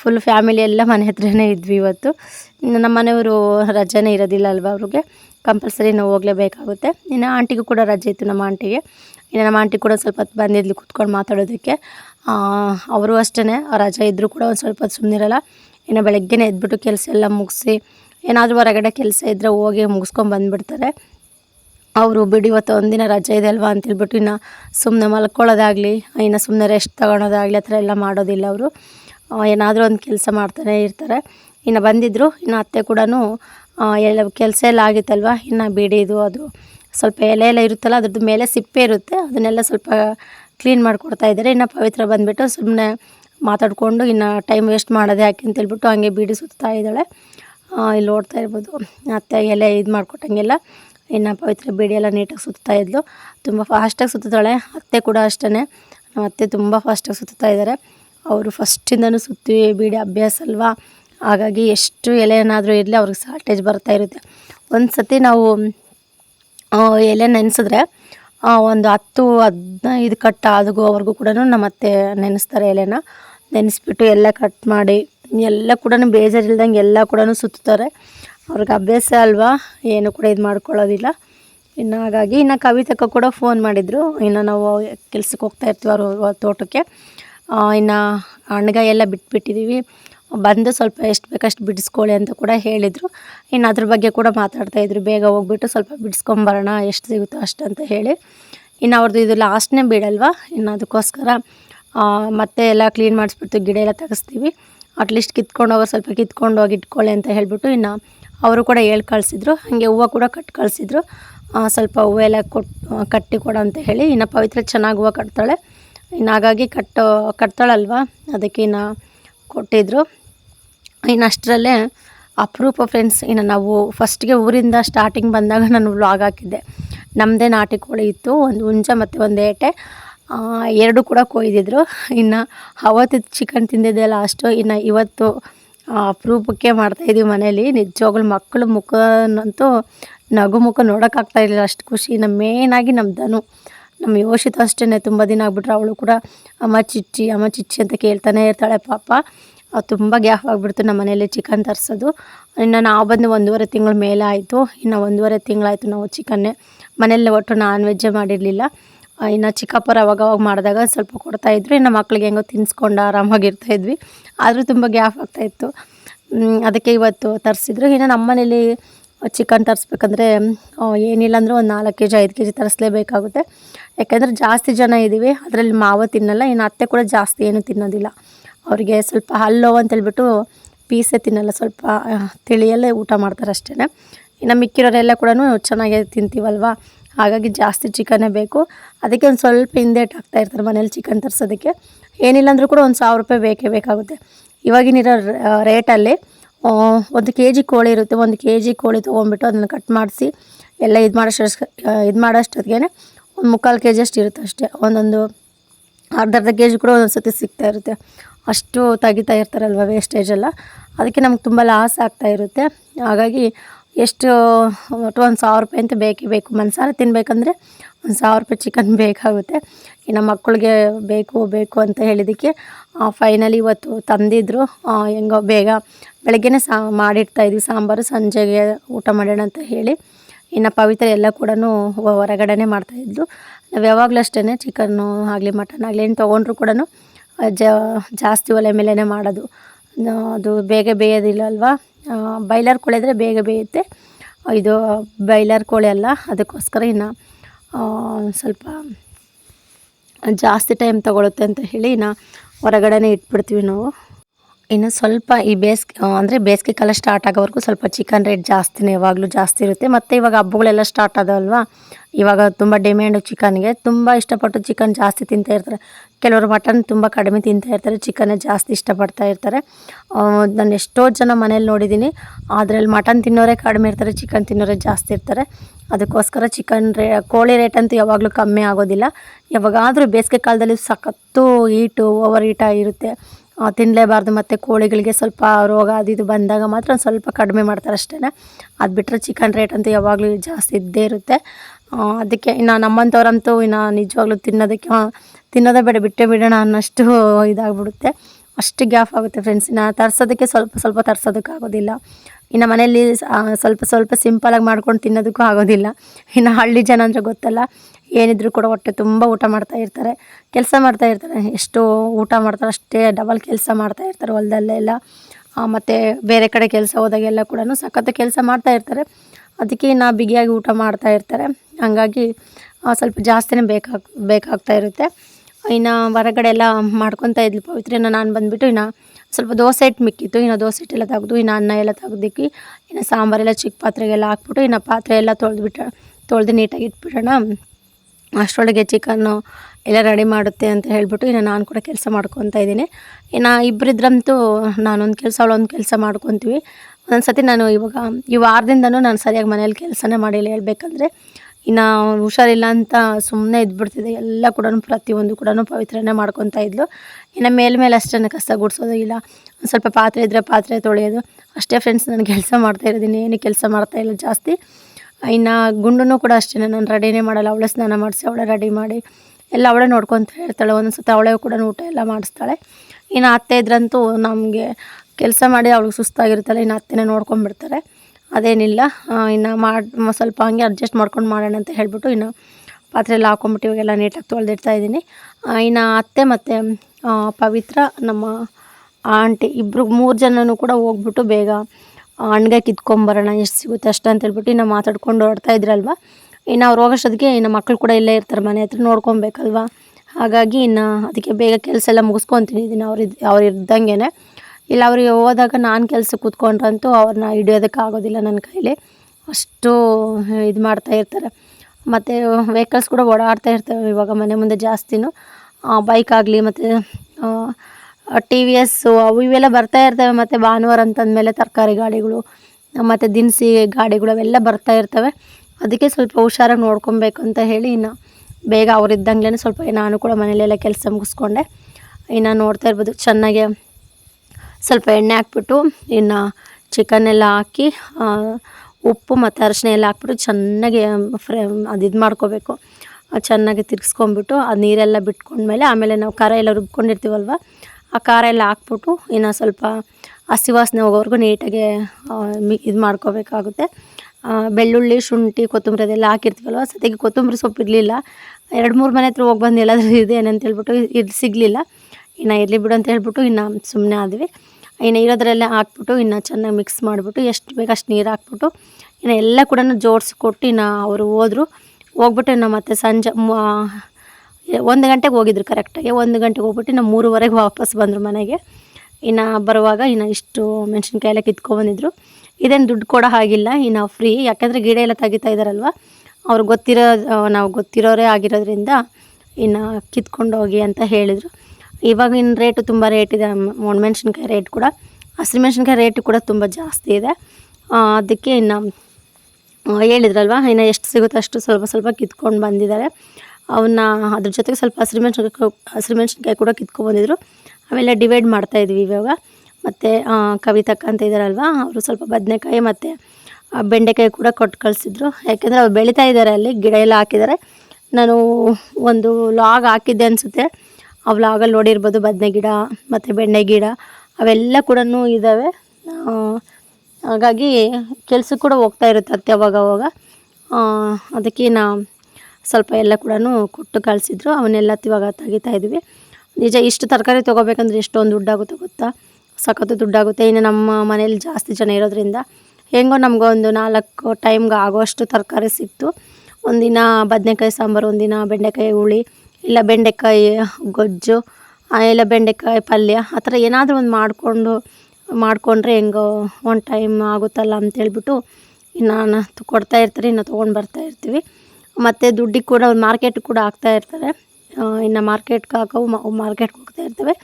ಫುಲ್ ಫ್ಯಾಮಿಲಿ ಎಲ್ಲ ಮನೆ ಹತ್ರನೇ ಇದ್ವಿ ಇವತ್ತು. ಇನ್ನು ನಮ್ಮ ಮನೆಯವರು ರಜೆನೇ ಇರೋದಿಲ್ಲ ಅಲ್ವಾ ಅವ್ರಿಗೆ? ಕಂಪಲ್ಸರಿ ನಾವು ಹೋಗಲೇಬೇಕಾಗುತ್ತೆ. ಇನ್ನು ಆಂಟಿಗೂ ಕೂಡ ರಜೆ ಇತ್ತು ನಮ್ಮ ಆಂಟಿಗೆ ಇನ್ನು ನಮ್ಮ ಆಂಟಿ ಕೂಡ ಸ್ವಲ್ಪ ಹೊತ್ತು ಬಂದಿದ್ಲು ಕೂತ್ಕೊಂಡು ಮಾತಾಡೋದಕ್ಕೆ. ಅವರು ಅಷ್ಟೇ ರಜೆ ಇದ್ದರೂ ಕೂಡ ಒಂದು ಸ್ವಲ್ಪ ಹೊತ್ತು ಸುಮ್ಮನಿರಲ್ಲ ಇನ್ನು ಬೆಳಗ್ಗೆನೇ ಎದ್ಬಿಟ್ಟು ಕೆಲಸ ಎಲ್ಲ ಮುಗಿಸಿ ಏನಾದರೂ ಹೊರಗಡೆ ಕೆಲಸ ಇದ್ದರೆ ಹೋಗಿ ಮುಗಿಸ್ಕೊಂಡು ಬಂದುಬಿಡ್ತಾರೆ. ಅವರು ಬಿಡಿ ಇವತ್ತು ಒಂದಿನ ರಜೆ ಇದೆ ಅಲ್ವಾ ಅಂತೇಳ್ಬಿಟ್ಟು ಇನ್ನು ಸುಮ್ಮನೆ ಮಲ್ಕೊಳ್ಳೋದಾಗಲಿ, ಇನ್ನು ಸುಮ್ಮನೆ ರೆಸ್ಟ್ ತೊಗೊಳೋದಾಗಲಿ ಆ ಥರ ಎಲ್ಲ ಮಾಡೋದಿಲ್ಲ ಅವರು. ಏನಾದರೂ ಒಂದು ಕೆಲಸ ಮಾಡ್ತಾನೆ ಇರ್ತಾರೆ. ಇನ್ನು ಬಂದಿದ್ದರು ಇನ್ನು ಅತ್ತೆ ಕೂಡ ಎಲ್ಲ ಕೆಲಸ ಎಲ್ಲ ಆಗಿತ್ತಲ್ವ? ಇನ್ನು ಬಿಡಿದು ಅದು. ಸ್ವಲ್ಪ ಎಲೆ ಎಲ್ಲ ಇರುತ್ತಲ್ಲ, ಅದ್ರದ್ದು ಮೇಲೆ ಸಿಪ್ಪೆ ಇರುತ್ತೆ. ಅದನ್ನೆಲ್ಲ ಸ್ವಲ್ಪ ಕ್ಲೀನ್ ಮಾಡಿಕೊಡ್ತಾ ಇದ್ದಾರೆ. ಇನ್ನು ಪವಿತ್ರ ಬಂದುಬಿಟ್ಟು ಸುಮ್ಮನೆ ಮಾತಾಡಿಕೊಂಡು ಇನ್ನು ಟೈಮ್ ವೇಸ್ಟ್ ಮಾಡೋದೇ ಯಾಕೆ ಅಂತ ಹೇಳ್ಬಿಟ್ಟು ಹಂಗೆ ಬೀಡಿ ಸುತ್ತಾ ಇದ್ದಾಳೆ. ಇಲ್ಲಿ ನೋಡ್ತಾ ಇರ್ಬೋದು. ಅತ್ತೆ ಎಲೆ ಇದು ಮಾಡ್ಕೊಟ್ಟಂಗೆಲ್ಲ ಇನ್ನು ಪವಿತ್ರ ಬೀಡಿ ಎಲ್ಲ ನೀಟಾಗಿ ಸುತ್ತಾ ಇದ್ಲು. ತುಂಬ ಫಾಸ್ಟಾಗಿ ಸುತ್ತಾಳೆ ಅತ್ತೆ ಕೂಡ ಅಷ್ಟೇ ನಮ್ಮ ಅತ್ತೆ ತುಂಬ ಫಾಸ್ಟಾಗಿ ಸುತ್ತಾ ಇದ್ದಾರೆ ಅವರು ಫಸ್ಟಿಂದನೂ ಸುತ್ತಿ, ಬೀಡಿ ಅಭ್ಯಾಸ ಅಲ್ವಾ? ಹಾಗಾಗಿ ಎಷ್ಟು ಎಲೆ ಏನಾದರೂ ಇರಲಿ ಅವ್ರಿಗೆ ಸಾಲ್ಟೇಜ್ ಬರ್ತಾ ಇರುತ್ತೆ. ಒಂದು ಸತಿ ನಾವು ಎಲೆ ನೆನೆಸಿದ್ರೆ ಒಂದು ಹತ್ತು, ಹದಿನೈದು ಕಟ್ ಅವ್ರಿಗೂ ಕೂಡ ನಮ್ಮ ಅತ್ತೆ ನೆನೆಸ್ತಾರೆ ಎಲೆನ. ನೆನೆಸ್ಬಿಟ್ಟು ಎಲ್ಲ ಕಟ್ ಮಾಡಿ ಎಲ್ಲ ಕೂಡ ಬೇಜಾರಿಲ್ದಂಗೆ ಎಲ್ಲ ಕೂಡ ಸುತ್ತಾರೆ. ಅವ್ರಿಗೆ ಅಭ್ಯಾಸ ಅಲ್ವಾ? ಏನು ಕೂಡ ಇದು ಮಾಡ್ಕೊಳ್ಳೋದಿಲ್ಲ. ಇನ್ನು ಹಾಗಾಗಿ ಇನ್ನು ಕವಿತಕ್ಕ ಕೂಡ ಫೋನ್ ಮಾಡಿದರು. ಇನ್ನು ನಾವು ಕೆಲ್ಸಕ್ಕೆ ಹೋಗ್ತಾ ಇರ್ತೀವಿ ಅವ್ರ ತೋಟಕ್ಕೆ. ಇನ್ನು ಹಣ್ಗಾಯಿ ಎಲ್ಲ ಬಿಟ್ಬಿಟ್ಟಿದ್ದೀವಿ ಬಂದು ಸ್ವಲ್ಪ ಎಷ್ಟು ಬೇಕಷ್ಟು ಬಿಡಿಸ್ಕೊಳ್ಳಿ ಅಂತ ಕೂಡ ಹೇಳಿದರು. ಇನ್ನು ಅದ್ರ ಬಗ್ಗೆ ಕೂಡ ಮಾತಾಡ್ತಾ ಇದ್ರು. ಬೇಗ ಹೋಗ್ಬಿಟ್ಟು ಸ್ವಲ್ಪ ಬಿಡಿಸ್ಕೊಂಬರೋಣ, ಎಷ್ಟು ಸಿಗುತ್ತೋ ಅಷ್ಟು ಅಂತ ಹೇಳಿ. ಇನ್ನು ಅವ್ರದ್ದು ಇದು ಲಾಸ್ಟ್ನೇ ಬಿಡಲ್ವಾ? ಇನ್ನು ಅದಕ್ಕೋಸ್ಕರ ಮತ್ತೆ ಎಲ್ಲ ಕ್ಲೀನ್ ಮಾಡಿಸ್ಬಿಟ್ಟು ಗಿಡ ಎಲ್ಲ ತೆಗೆಸ್ತೀವಿ. ಅಟ್ಲೀಸ್ಟ್ ಕಿತ್ಕೊಂಡು ಹೋಗೋ ಸ್ವಲ್ಪ ಕಿತ್ಕೊಂಡು ಹೋಗಿ ಇಟ್ಕೊಳ್ಳಿ ಅಂತ ಹೇಳಿಬಿಟ್ಟು ಇನ್ನು ಅವರು ಕೂಡ ಹೇಳಿ ಕಳಿಸಿದ್ರು. ಹಾಗೆ ಹೂವು ಕೂಡ ಕಟ್ ಕಳಿಸಿದ್ರು. ಸ್ವಲ್ಪ ಹೂವು ಎಲ್ಲ ಕೊಟ್ಟು ಕಟ್ಟಿ ಕೊಡು ಅಂತ ಹೇಳಿ ಇನ್ನು ಪವಿತ್ರ ಚೆನ್ನಾಗಿ ಹೂವು ಕಟ್ತಾಳೆ. ಇನ್ನು ಹಾಗಾಗಿ ಕಟ್ಟೋ, ಕಟ್ತಾಳಲ್ವ? ಅದಕ್ಕೆ ಇನ್ನು ಕೊಟ್ಟಿದ್ರು. ಇನ್ನು ಅಷ್ಟರಲ್ಲೇ ಅಪರೂಪ ಫ್ರೆಂಡ್ಸ್ ಇನ್ನು ನಾವು ಫಸ್ಟ್ಗೆ ಊರಿಂದ ಸ್ಟಾರ್ಟಿಂಗ್ ಬಂದಾಗ ನಾನು ವ್ಲಾಗ್ ಹಾಕಿದ್ದೆ. ನಮ್ಮದೇ ನಾಟಿ ಕೋಳಿ ಇತ್ತು, ಒಂದು ಹುಂಜ ಮತ್ತು ಒಂದು ಏಟೆ. ಎರಡು ಕೂಡ ಕೊಯ್ದಿದ್ರು. ಇನ್ನು ಅವತ್ತು ಚಿಕನ್ ತಿಂದಿದ್ದೆ ಲಾಸ್ಟು ಇನ್ನು ಇವತ್ತು ಅಪರೂಪಕ್ಕೆ ಮಾಡ್ತಾಯಿದ್ದೀವಿ ಮನೇಲಿ. ನಿಜವಾಗ್ಲೂ ಮಕ್ಕಳು ಮುಖನಂತೂ ನಗು ಮುಖ ನೋಡೋಕ್ಕಾಗ್ತಾ ಇರಲಿಲ್ಲ. ಅಷ್ಟು ಖುಷಿ. ನಮ್ಮ ಮೇನಾಗಿ ನಮ್ಮ ಧನು. ನಮ್ಮ ಯೋಷಿತ ಅಷ್ಟೇ ತುಂಬ ದಿನ ಆಗ್ಬಿಟ್ರೆ ಅವಳು ಕೂಡ ಅಮ್ಮ ಚಿಚ್ಚಿ ಅಮ್ಮ ಚಿಚ್ಚಿ ಅಂತ ಕೇಳ್ತಾನೆ ಇರ್ತಾಳೆ ಪಾಪ. ತುಂಬ ಗ್ಯಾಪ್ ಆಗಿಬಿಡ್ತು ನಮ್ಮ ಮನೇಲಿ ಚಿಕನ್ ತರಿಸೋದು. ಇನ್ನು ನಾವು ಬಂದು ಒಂದೂವರೆ ತಿಂಗಳ ಮೇಲೆ ಆಯಿತು. ಇನ್ನು ಒಂದೂವರೆ ತಿಂಗಳಾಯಿತು ನಾವು ಚಿಕನ್ನೇ ಮನೇಲಿ ಒಟ್ಟು ನಾನ್ ವೆಜ್ಜೇ ಮಾಡಿರಲಿಲ್ಲ. ಇನ್ನು ಚಿಕ್ಕಪ್ಪರು ಅವಾಗವಾಗ ಅವಾಗ ಮಾಡಿದಾಗ ಸ್ವಲ್ಪ ಕೊಡ್ತಾಯಿದ್ರು ಇನ್ನು ಮಕ್ಕಳಿಗೆ ಹೆಂಗೋ ತಿನ್ಸ್ಕೊಂಡು ಆರಾಮಾಗಿರ್ತಾಯಿದ್ವಿ ಆದರೂ ತುಂಬ ಗ್ಯಾಪ್ ಆಗ್ತಾಯಿತ್ತು ಅದಕ್ಕೆ ಇವತ್ತು ತರಿಸಿದ್ರು. ಇನ್ನು ನಮ್ಮ ಮನೇಲಿ ಚಿಕನ್ ತರಿಸ್ಬೇಕಂದ್ರೆ ಏನಿಲ್ಲ ಅಂದರೂ ಒಂದು ನಾಲ್ಕು ಕೆ ಜಿ ಐದು ಕೆ ಜಿ ತರಿಸ್ಲೇಬೇಕಾಗುತ್ತೆ. ಯಾಕೆಂದರೆ ಜಾಸ್ತಿ ಜನ ಇದ್ದೀವಿ ಅದರಲ್ಲಿ ಮಾವ ತಿನ್ನಲ್ಲ. ಇನ್ನು ಅತ್ತೆ ಕೂಡ ಜಾಸ್ತಿ ಏನು ತಿನ್ನೋದಿಲ್ಲ. ಅವರಿಗೆ ಸ್ವಲ್ಪ ಹಲ್ಲು ಅಂತೇಳ್ಬಿಟ್ಟು ಪೀಸೇ ತಿನ್ನಲ್ಲ. ಸ್ವಲ್ಪ ತಿಳಿಯಲ್ಲೇ ಊಟ ಮಾಡ್ತಾರೆ ಅಷ್ಟೇ ಇನ್ನು ಮಿಕ್ಕಿರೋರೆಲ್ಲ ಕೂಡ ಚೆನ್ನಾಗೇ ತಿಂತೀವಲ್ವ? ಹಾಗಾಗಿ ಜಾಸ್ತಿ ಚಿಕನ್ನೇ ಬೇಕು. ಅದಕ್ಕೆ ಒಂದು ಸ್ವಲ್ಪ ಹಿಂದೇಟ್ ಇರ್ತಾರೆ, ಮನೇಲಿ ಚಿಕನ್ ತರಿಸೋದಕ್ಕೆ. ಏನಿಲ್ಲ ಅಂದರೂ ಕೂಡ ಒಂದು ಸಾವಿರ ರೂಪಾಯಿ ಬೇಕೇ ಬೇಕಾಗುತ್ತೆ. ಇವಾಗಿನಿರೋ ರೇಟಲ್ಲಿ ಒಂದು ಕೆ ಜಿ ಕೋಳಿ ಇರುತ್ತೆ. ಒಂದು ಕೆ ಜಿ ಕೋಳಿ ತೊಗೊಂಡ್ಬಿಟ್ಟು ಅದನ್ನು ಕಟ್ ಮಾಡಿಸಿ, ಎಲ್ಲ ಇದು ಮಾಡೋಷ್ಟು ಇದು ಮಾಡೋಷ್ಟೊತ್ತಿಗೆ ಒಂದು ಮುಕ್ಕಾಲು ಕೆ ಜಿ ಅಷ್ಟು ಇರುತ್ತೆ ಅಷ್ಟೇ. ಒಂದೊಂದು ಅರ್ಧ ಅರ್ಧ ಕೆ ಜಿ ಕೂಡ ಒಂದೊಂದು ಸತಿ ಸಿಗ್ತಾ ಇರುತ್ತೆ. ಅಷ್ಟು ತೆಗಿತಾ ಇರ್ತಾರಲ್ವ ವೇಸ್ಟೇಜೆಲ್ಲ ಅದಕ್ಕೆ ನಮ್ಗೆ ತುಂಬ ಲಾಸ್ ಆಗ್ತಾ ಇರುತ್ತೆ. ಹಾಗಾಗಿ ಎಷ್ಟು ಒಟ್ಟು ಒಂದು ಸಾವಿರ ರೂಪಾಯಿ ಅಂತ ಬೇಕೇ ಬೇಕು. ಮನ್ಸಾರ ತಿನ್ನಬೇಕಂದ್ರೆ ಒಂದು ಸಾವಿರ ರೂಪಾಯಿ ಚಿಕನ್ ಬೇಕಾಗುತ್ತೆ. ಇನ್ನು ಮಕ್ಕಳಿಗೆ ಬೇಕು ಬೇಕು ಅಂತ ಹೇಳಿದ್ದಕ್ಕೆ ಫೈನಲಿ ಇವತ್ತು ತಂದಿದ್ರು ಹೆಂಗೋ ಬೇಗ ಬೆಳಗ್ಗೆನೇ ಸಾ, ಮಾಡಿಡ್ತಾ ಇದ್ವಿ. ಸಾಂಬಾರು, ಸಂಜೆಗೆ ಊಟ ಮಾಡೋಣ ಅಂತ ಹೇಳಿ. ಇನ್ನು ಪವಿತ್ರ ಎಲ್ಲ ಕೂಡ ಹೊರಗಡೆನೇ ಮಾಡ್ತಾಯಿದ್ಲು ನಾವು ಯಾವಾಗಲೂ ಅಷ್ಟೇ ಚಿಕನ್ನು ಆಗಲಿ ಮಟನ್ ಆಗಲಿ, ಏನು ತೊಗೊಂಡ್ರು ಕೂಡ ಜಾಸ್ತಿ ಒಲೆ ಮೇಲೇ ಮಾಡೋದು. ಅದು ಬೇಗ ಬೇಯೋದಿಲ್ಲ ಅಲ್ವಾ? ಬೈಲರ್ ಕೋಳಿ ಆದರೆ ಬೇಗ ಬೇಯುತ್ತೆ. ಇದು ಬೈಲರ್ ಕೋಳಿ ಅಲ್ಲ, ಅದಕ್ಕೋಸ್ಕರ ಇನ್ನು ಸ್ವಲ್ಪ ಜಾಸ್ತಿ ಟೈಮ್ ತಗೊಳುತ್ತೆ ಅಂತ ಹೇಳಿ ಇನ್ನು ಹೊರಗಡೆನೇ ಇಟ್ಬಿಡ್ತೀವಿ ನಾವು. ಇನ್ನು ಸ್ವಲ್ಪ ಈ ಬೇಸಿಗೆ ಅಂದರೆ ಬೇಸಿಗೆ ಕಾಲ ಸ್ಟಾರ್ಟ್ ಆಗೋವರೆಗೂ ಸ್ವಲ್ಪ ಚಿಕನ್ ರೇಟ್ ಜಾಸ್ತಿನೇ ಯಾವಾಗಲೂ ಜಾಸ್ತಿ ಇರುತ್ತೆ. ಮತ್ತು ಇವಾಗ ಹಬ್ಬಗಳೆಲ್ಲ ಸ್ಟಾರ್ಟ್ ಆದವಲ್ವಾ ಇವಾಗ ತುಂಬ ಡಿಮ್ಯಾಂಡು ಚಿಕನ್ಗೆ ತುಂಬ ಇಷ್ಟಪಟ್ಟು ಚಿಕನ್ ಜಾಸ್ತಿ ತಿಂತಾ ಇರ್ತಾರೆ. ಕೆಲವರು ಮಟನ್ ತುಂಬ ಕಡಿಮೆ ತಿಂತಾ ಇರ್ತಾರೆ. ಚಿಕನ್ನೇ ಜಾಸ್ತಿ ಇಷ್ಟಪಡ್ತಾ ಇರ್ತಾರೆ. ನಾನು ಎಷ್ಟೋ ಜನ ಮನೇಲಿ ನೋಡಿದ್ದೀನಿ ಅದರಲ್ಲಿ ಮಟನ್ ತಿನ್ನೋರೇ ಕಡಿಮೆ ಇರ್ತಾರೆ. ಚಿಕನ್ ತಿನ್ನೋರೇ ಜಾಸ್ತಿ ಇರ್ತಾರೆ. ಅದಕ್ಕೋಸ್ಕರ ಚಿಕನ್ ರೇ ಕೋಳಿ ರೇಟ್ ಅಂತೂ ಯಾವಾಗಲೂ ಕಮ್ಮಿ ಆಗೋದಿಲ್ಲ. ಯಾವಾಗಾದರೂ ಬೇಸಿಗೆ ಕಾಲದಲ್ಲಿ ಸಖತ್ತು ಹೀಟು ಓವರ್ ಹೀಟ್ ಆಗಿರುತ್ತೆ. ಆ, ತಿನ್ನಲೇಬಾರ್ದು ಮತ್ತು ಕೋಳಿಗಳಿಗೆ ಸ್ವಲ್ಪ ರೋಗ ಅದು ಇದು ಬಂದಾಗ ಮಾತ್ರ ಸ್ವಲ್ಪ ಕಡಿಮೆ ಮಾಡ್ತಾರೆ ಅಷ್ಟೇ ಅದು ಬಿಟ್ಟರೆ ಚಿಕನ್ ರೇಟ್ ಅಂತೂ ಯಾವಾಗಲೂ ಜಾಸ್ತಿ ಇದ್ದೇ ಇರುತ್ತೆ. ಅದಕ್ಕೆ ಇನ್ನು ನಮ್ಮಂಥವ್ರಂತೂ ಇನ್ನು ನಿಜವಾಗ್ಲೂ ತಿನ್ನೋದಕ್ಕೆ ತಿನ್ನೋದೇ ಬೇಡ, ಬಿಟ್ಟೇ ಬಿಡೋಣ ಅನ್ನೋಷ್ಟು ಇದಾಗ್ಬಿಡುತ್ತೆ. ಅಷ್ಟು ಗ್ಯಾಪ್ ಆಗುತ್ತೆ ಫ್ರೆಂಡ್ಸ್ ಇನ್ನು. ತರ್ಸೋದಕ್ಕೆ ಸ್ವಲ್ಪ ಸ್ವಲ್ಪ ತರ್ಸೋದಕ್ಕಾಗೋದಿಲ್ಲ ಇನ್ನು ಮನೆಯಲ್ಲಿ ಸ್ವಲ್ಪ ಸ್ವಲ್ಪ ಸಿಂಪಲಾಗಿ ಮಾಡ್ಕೊಂಡು ತಿನ್ನೋದಕ್ಕೂ ಆಗೋದಿಲ್ಲ. ಇನ್ನು ಹಳ್ಳಿ ಜನ ಅಂದರೆ ಗೊತ್ತಲ್ಲ ಏನಿದ್ರು ಕೂಡ ಹೊಟ್ಟೆ ತುಂಬ ಊಟ ಮಾಡ್ತಾ ಇರ್ತಾರೆ. ಕೆಲಸ ಮಾಡ್ತಾ ಇರ್ತಾರೆ. ಎಷ್ಟು ಊಟ ಮಾಡ್ತಾರೆ, ಅಷ್ಟೇ ಡಬಲ್ ಕೆಲಸ ಮಾಡ್ತಾ ಇರ್ತಾರೆ ಹೊಲದಲ್ಲೆಲ್ಲ ಮತ್ತು ಬೇರೆ ಕಡೆ ಕೆಲಸ ಹೋದಾಗೆಲ್ಲ ಕೂಡ ಸಖತ್ತು ಕೆಲಸ ಮಾಡ್ತಾ ಇರ್ತಾರೆ. ಅದಕ್ಕೆ ನಾ ಬಿಗಿಯಾಗಿ ಊಟ ಮಾಡ್ತಾ ಇರ್ತಾರೆ. ಹಾಗಾಗಿ ಸ್ವಲ್ಪ ಜಾಸ್ತಿನೇ ಬೇಕಾಗ್ ಬೇಕಾಗ್ತಾ ಇರುತ್ತೆ. ಇನ್ನು ಹೊರಗಡೆ ಎಲ್ಲ ಮಾಡ್ಕೊತಾ ಇದ್ಲು ಪವಿತ್ರಿನ ನಾನು ಬಂದುಬಿಟ್ಟು ಇನ್ನು ಸ್ವಲ್ಪ ದೋಸೆ ಹಿಟ್ಟು ಮಿಕ್ಕಿತ್ತು. ಇನ್ನು ದೋಸೆ ಹಿಟ್ಟೆಲ್ಲ ತೆಗೆದು, ಇನ್ನು ಅನ್ನ ಎಲ್ಲ ತೆಗ್ದಿಕ್ಕಿ, ಇನ್ನು ಸಾಂಬಾರೆಲ್ಲ ಚಿಕ್ಕ ಪಾತ್ರೆಗೆಲ್ಲ ಹಾಕ್ಬಿಟ್ಟು, ಇನ್ನು ಪಾತ್ರೆ ಎಲ್ಲ ತೊಳೆದ್ಬಿಟ್ಟು, ತೊಳೆದು ನೀಟಾಗಿ ಇಟ್ಬಿಡೋಣ. ಅಷ್ಟರೊಳಗೆ ಚಿಕನ್ನು ಎಲ್ಲ ರೆಡಿ ಮಾಡುತ್ತೆ ಅಂತ ಹೇಳಿಬಿಟ್ಟು ಇನ್ನು ನಾನು ಕೂಡ ಕೆಲಸ ಮಾಡ್ಕೊತಾ ಇದ್ದೀನಿ. ಇನ್ನು ಇಬ್ಬರಿದ್ರಂತೂ ನಾನೊಂದು ಕೆಲಸ, ಅವಳೊಂದು ಕೆಲಸ ಮಾಡ್ಕೊತೀವಿ. ಒಂದೊಂದು ಸತಿ ನಾನು ಇವಾಗ, ಈ ವಾರದಿಂದನೂ ನಾನು ಸರಿಯಾಗಿ ಮನೇಲಿ ಕೆಲಸನೇ ಮಾಡಿಲ್ಲ ಹೇಳ್ಬೇಕಂದ್ರೆ. ಇನ್ನು ಹುಷಾರಿಲ್ಲ ಅಂತ ಸುಮ್ಮನೆ ಇದ್ಬಿಡ್ತಿದ್ದೆ. ಎಲ್ಲ ಕೂಡ ಪ್ರತಿಯೊಂದು ಕೂಡ ಪವಿತ್ರನೇ ಮಾಡ್ಕೊತಾ ಇದ್ಲು. ಇನ್ನು ಮೇಲ್ಮೇಲೆ ಮೇಲೆ ಅಷ್ಟೇ ಕಸ ಗುಡಿಸೋದು ಇಲ್ಲ. ಒಂದು ಸ್ವಲ್ಪ ಪಾತ್ರೆ ಇದ್ದರೆ ಪಾತ್ರೆ ತೊಳೆಯೋದು. ಅಷ್ಟೇ ಫ್ರೆಂಡ್ಸ್ ನಾನು ಕೆಲಸ ಮಾಡ್ತಾ ಇರೋದೀನಿ ಏನು ಕೆಲಸ ಮಾಡ್ತಾ ಇಲ್ಲ ಜಾಸ್ತಿ. ಇನ್ನು ಗುಂಡು ಕೂಡ ಅಷ್ಟೇ ನಾನು ರೆಡಿನೇ ಮಾಡಲ್ಲ. ಅವಳೇ ಸ್ನಾನ ಮಾಡಿಸಿ, ಅವಳೇ ರೆಡಿ ಮಾಡಿ ಎಲ್ಲ ಅವಳೇ ನೋಡ್ಕೊತ ಇರ್ತಾಳೆ. ಒಂದೊಂದು ಸತಿ ಅವಳೇ ಕೂಡ ಊಟ ಎಲ್ಲ ಮಾಡಿಸ್ತಾಳೆ. ಇನ್ನು ಅತ್ತೆ ಇದ್ರಂತೂ ನಮಗೆ ಕೆಲಸ ಮಾಡಿ ಅವಳಿಗೆ ಸುಸ್ತಾಗಿರುತ್ತಲ್ಲ, ಇನ್ನು ಅತ್ತೆನೇ ನೋಡ್ಕೊಂಡ್ಬಿಡ್ತಾರೆ. ಅದೇನಿಲ್ಲ ಇನ್ನು ಮಾಡಿ ಸ್ವಲ್ಪ ಹಂಗೆ ಅಡ್ಜಸ್ಟ್ ಮಾಡ್ಕೊಂಡು ಮಾಡೋಣ ಅಂತ ಹೇಳ್ಬಿಟ್ಟು ಇನ್ನು ಪಾತ್ರೆ ಎಲ್ಲ ಹಾಕೊಂಬಿಟ್ಟು ಇವಾಗೆಲ್ಲ ನೀಟಾಗಿ ತೊಳೆದಿಡ್ತಾ ಇದ್ದೀನಿ. ಇನ್ನು ಅತ್ತೆ ಮತ್ತು ಪವಿತ್ರ ನಮ್ಮ ಆಂಟಿ ಇಬ್ಬರು ಮೂರು ಜನನೂ ಕೂಡ ಹೋಗ್ಬಿಟ್ಟು ಬೇಗ ಹಣ್ಗಾಯಿ ಕಿತ್ಕೊಂಬರೋಣ, ಎಷ್ಟು ಸಿಗುತ್ತೆ ಅಷ್ಟು ಅಂತ ಹೇಳ್ಬಿಟ್ಟು ನಾವು ಮಾತಾಡ್ಕೊಂಡು ಹೊರಡ್ತಾ ಇದ್ರಲ್ವ? ಇನ್ನು ಅವ್ರು ಹೋಗೋಷ್ಟೊತ್ತಿಗೆ ಇನ್ನು ಮಕ್ಕಳು ಕೂಡ ಇಲ್ಲೇ ಇರ್ತಾರೆ, ಮನೆ ಹತ್ರ ನೋಡ್ಕೊಬೇಕಲ್ವ? ಹಾಗಾಗಿ ಇನ್ನು ಅದಕ್ಕೆ ಬೇಗ ಕೆಲಸ ಎಲ್ಲ ಮುಗಿಸ್ಕೊತೀನಿ ಇದನ್ನು ಅವ್ರು ಇದ್ದು ಅವ್ರು ಇದ್ದಂಗೆ ಇಲ್ಲ, ಅವ್ರಿಗೆ ಹೋದಾಗ ನಾನು ಕೆಲಸ ಕೂತ್ಕೊಂಡ್ರಂತೂ ಅವ್ರನ್ನ ಹಿಡಿಯೋದಕ್ಕೆ ಆಗೋದಿಲ್ಲ ನನ್ನ ಕೈಲಿ. ಅಷ್ಟು ಇದು ಮಾಡ್ತಾ ಇರ್ತಾರೆ. ಮತ್ತು ವೆಹಿಕಲ್ಸ್ ಕೂಡ ಓಡಾಡ್ತಾ ಇರ್ತವೆ ಇವಾಗ ಮನೆ ಮುಂದೆ ಜಾಸ್ತಿನೂ. ಬೈಕ್ ಆಗಲಿ ಮತ್ತು ಟಿ ವಿ ಎಸ್ಸು ಅವು ಇವೆಲ್ಲ ಬರ್ತಾ ಇರ್ತವೆ ಮತ್ತು ಭಾನುವಾರ ಅಂತಂದಮೇಲೆ ತರಕಾರಿ ಗಾಡಿಗಳು ಮತ್ತು ದಿನಸಿ ಗಾಡಿಗಳು ಅವೆಲ್ಲ ಬರ್ತಾ ಇರ್ತವೆ. ಅದಕ್ಕೆ ಸ್ವಲ್ಪ ಹುಷಾರಾಗಿ ನೋಡ್ಕೊಬೇಕು ಅಂತ ಹೇಳಿ ಇನ್ನು ಬೇಗ ಅವರಿದ್ದಂಗ್ಲೇ ಸ್ವಲ್ಪ ನಾನು ಕೂಡ ಮನೇಲೆಲ್ಲ ಕೆಲಸ ಮುಗಿಸ್ಕೊಂಡೆ. ಇನ್ನು ನೋಡ್ತಾ ಇರ್ಬೋದು, ಚೆನ್ನಾಗೆ ಸ್ವಲ್ಪ ಎಣ್ಣೆ ಹಾಕ್ಬಿಟ್ಟು ಇನ್ನು ಚಿಕನ್ ಎಲ್ಲ ಹಾಕಿ ಉಪ್ಪು ಮತ್ತು ಅರಶಿನ ಎಲ್ಲ ಹಾಕ್ಬಿಟ್ಟು ಚೆನ್ನಾಗಿ ಫ್ರೈ ಅದು ಇದು ಮಾಡ್ಕೋಬೇಕು. ಚೆನ್ನಾಗಿ ತಿರ್ಗಿಸ್ಕೊಂಬಿಟ್ಟು ಆ ನೀರೆಲ್ಲ ಬಿಟ್ಕೊಂಡ್ಮೇಲೆ ಆಮೇಲೆ ನಾವು ಖಾರ ಎಲ್ಲ ರುಬ್ಕೊಂಡಿರ್ತೀವಲ್ವ ಆ ಖಾರ ಎಲ್ಲ ಹಾಕ್ಬಿಟ್ಟು ಇನ್ನು ಸ್ವಲ್ಪ ಹಸಿ ವಾಸನೆ ಹೋಗೋವರೆಗೂ ನೀಟಾಗಿ ಇದು ಮಾಡ್ಕೋಬೇಕಾಗುತ್ತೆ. ಬೆಳ್ಳುಳ್ಳಿ, ಶುಂಠಿ, ಕೊತ್ತಂಬರಿ ಅದೆಲ್ಲ ಹಾಕಿರ್ತೀವಲ್ವ? ಸದ್ಯಕ್ಕೆ ಕೊತ್ತಂಬರಿ ಸೊಪ್ಪು ಇರಲಿಲ್ಲ. ಎರಡು ಮೂರು ಮನೆ ಹತ್ರ ಹೋಗಿ ಬಂದು ಎಲ್ಲಾದರೂ ಇದೆ ಅಂತ ಹೇಳ್ಬಿಟ್ಟು ಇದು ಸಿಗಲಿಲ್ಲ. ಇನ್ನು ಇರಲಿ ಬಿಡು ಅಂತ ಹೇಳ್ಬಿಟ್ಟು ಇನ್ನು ಸುಮ್ಮನೆ ಆದ್ವಿ. ಇನ್ನು ಇರೋದ್ರಲ್ಲೇ ಹಾಕ್ಬಿಟ್ಟು ಇನ್ನು ಚೆನ್ನಾಗಿ ಮಿಕ್ಸ್ ಮಾಡಿಬಿಟ್ಟು ಎಷ್ಟು ಬೇಕು ಅಷ್ಟು ನೀರು ಹಾಕ್ಬಿಟ್ಟು ಇನ್ನು ಎಲ್ಲ ಕೂಡ ಜೋಡಿಸ್ಕೊಟ್ಟು ಇನ್ನು ಅವರು ಹೋದರು. ಹೋಗ್ಬಿಟ್ಟು ಇನ್ನು ಮತ್ತೆ ಸಂಜೆ ಒಂದು ಗಂಟೆಗೆ ಹೋಗಿದ್ರು ಕರೆಕ್ಟಾಗಿ ಒಂದು ಗಂಟೆಗೆ ಹೋಗ್ಬಿಟ್ಟು ಇನ್ನು ಮೂರುವರೆಗೆ ವಾಪಸ್ ಬಂದರು ಮನೆಗೆ. ಇನ್ನು ಬರುವಾಗ ಇನ್ನು ಇಷ್ಟು ಮೆಣಸಿನ್ಕಾಯಿ ಎಲ್ಲ ಕಿತ್ಕೊಬಂದಿದ್ರು ಇದೇನು ದುಡ್ಡು ಕೊಡೋ ಹಾಗಿಲ್ಲ, ಇನ್ನು ಫ್ರೀ ಯಾಕೆಂದರೆ ಗಿಡ ಎಲ್ಲ ತೆಗಿತಾ ಇದ್ದಾರಲ್ವ ಅವ್ರಿಗೆ ಗೊತ್ತಿರೋ ನಾವು ಗೊತ್ತಿರೋರೇ ಆಗಿರೋದ್ರಿಂದ ಇನ್ನು ಕಿತ್ಕೊಂಡು ಹೋಗಿ ಅಂತ ಹೇಳಿದರು. ಇವಾಗಿನ ರೇಟು ತುಂಬ ರೇಟ್ ಇದೆ ಒಣಮೆಣ್ಸಿನ್ಕಾಯಿ ರೇಟ್ ಕೂಡ. ಹಸಿರು ಮೆಣಸಿನ್ಕಾಯಿ ರೇಟ್ ಕೂಡ ತುಂಬ ಜಾಸ್ತಿ ಇದೆ. ಅದಕ್ಕೆ ಇನ್ನು ಹೇಳಿದ್ರಲ್ವ, ಇನ್ನು ಎಷ್ಟು ಸಿಗುತ್ತೋ ಅಷ್ಟು ಸ್ವಲ್ಪ ಸ್ವಲ್ಪ ಕಿತ್ಕೊಂಡು ಬಂದಿದ್ದಾರೆ. ಅವನ್ನ ಅದ್ರ ಜೊತೆಗೆ ಸ್ವಲ್ಪ ಹಸಿರುಮೆಣ್ಸಿನ್ಕಾಯಿ ಹಸಿರುಮೆಣ್ಸಿನ್ಕಾಯಿ ಕೂಡ ಕಿತ್ಕೊಂಡ್ಬಂದಿದ್ರು ಅವೆಲ್ಲ ಡಿವೈಡ್ ಮಾಡ್ತಾ ಇದ್ವಿ ಇವಾಗ. ಮತ್ತು ಕವಿತಕ್ಕ ಅಂತ ಇದ್ದಾರಲ್ವ ಅವರು ಸ್ವಲ್ಪ ಬದನೆಕಾಯಿ ಮತ್ತು ಬೆಂಡೆಕಾಯಿ ಕೂಡ ಕೊಟ್ಟು ಕಳಿಸಿದ್ರು. ಯಾಕೆಂದರೆ ಅವ್ರು ಬೆಳೀತಾ ಇದ್ದಾರೆ ಅಲ್ಲಿ, ಗಿಡ ಎಲ್ಲ ಹಾಕಿದ್ದಾರೆ ನಾನು ಒಂದು ಲಾಗ್ ಹಾಕಿದ್ದೆ ಅನಿಸುತ್ತೆ. ಆ ವ್ಲಾಗಲ್ಲಿ ನೋಡಿರ್ಬೋದು, ಬದನೆ ಗಿಡ ಮತ್ತು ಬೆಂಡೆ ಗಿಡ, ಅವೆಲ್ಲ ಕೂಡ ಇದ್ದಾವೆ ಹಾಗಾಗಿ ಕೆಲ್ಸಕ್ಕೆ ಕೂಡ ಹೋಗ್ತಾ ಇರುತ್ತೆ ಅತ್ತೆ ಅವಾಗ ಅವಾಗ ಅದಕ್ಕೆ ನಾ ಸ್ವಲ್ಪ ಎಲ್ಲ ಕೂಡ ಕೊಟ್ಟು ಕಳಿಸಿದ್ರು. ಅವನ್ನೆಲ್ಲ ಇವಾಗ ತೆಗಿತಾ ಇದ್ವಿ. ನಿಜ ಇಷ್ಟು ತರಕಾರಿ ತೊಗೋಬೇಕಂದ್ರೆ ಎಷ್ಟೊಂದು ದುಡ್ಡಾಗುತ್ತೆ ಗೊತ್ತಾ? ಸಖತ್ತು ದುಡ್ಡಾಗುತ್ತೆ. ಇನ್ನು ನಮ್ಮ ಮನೇಲಿ ಜಾಸ್ತಿ ಜನ ಇರೋದ್ರಿಂದ ಹೆಂಗೋ ನಮಗೊಂದು ನಾಲ್ಕು ಟೈಮ್ಗೆ ಆಗೋಷ್ಟು ತರಕಾರಿ ಸಿಕ್ತು. ಒಂದಿನ ಬದನೆಕಾಯಿ ಸಾಂಬಾರು, ಒಂದಿನ ಬೆಂಡೆಕಾಯಿ ಹುಳಿ, ಇಲ್ಲ ಬೆಂಡೆಕಾಯಿ ಗೊಜ್ಜು ಇಲ್ಲ ಬೆಂಡೆಕಾಯಿ ಪಲ್ಯ. ಆ ಥರ ಏನಾದರೂ ಒಂದು ಮಾಡಿಕೊಂಡು, ಮಾಡಿಕೊಂಡ್ರೆ ಹೆಂಗೋ ಒಂದು ಟೈಮ್ ಆಗುತ್ತಲ್ಲ ಅಂತೇಳ್ಬಿಟ್ಟು ಇನ್ನು ನಾನು ತ- ಕೊಡ್ತಾ ಇರ್ತಾರೆ ಇನ್ನು ತೊಗೊಂಡು ಬರ್ತಾ ಇರ್ತೀವಿ. ಮತ್ತು ದುಡ್ಡಿಗೆ ಕೂಡ ಮಾರ್ಕೆಟ್ ಕೂಡ ಹಾಕ್ತಾ ಇರ್ತಾರೆ ಇನ್ನು ಮಾರ್ಕೆಟ್ಗೆ ಹಾಕವು ಮಾರ್ಕೆಟ್ಗೆ ಹೋಗ್ತಾ ಇರ್ತವೆ.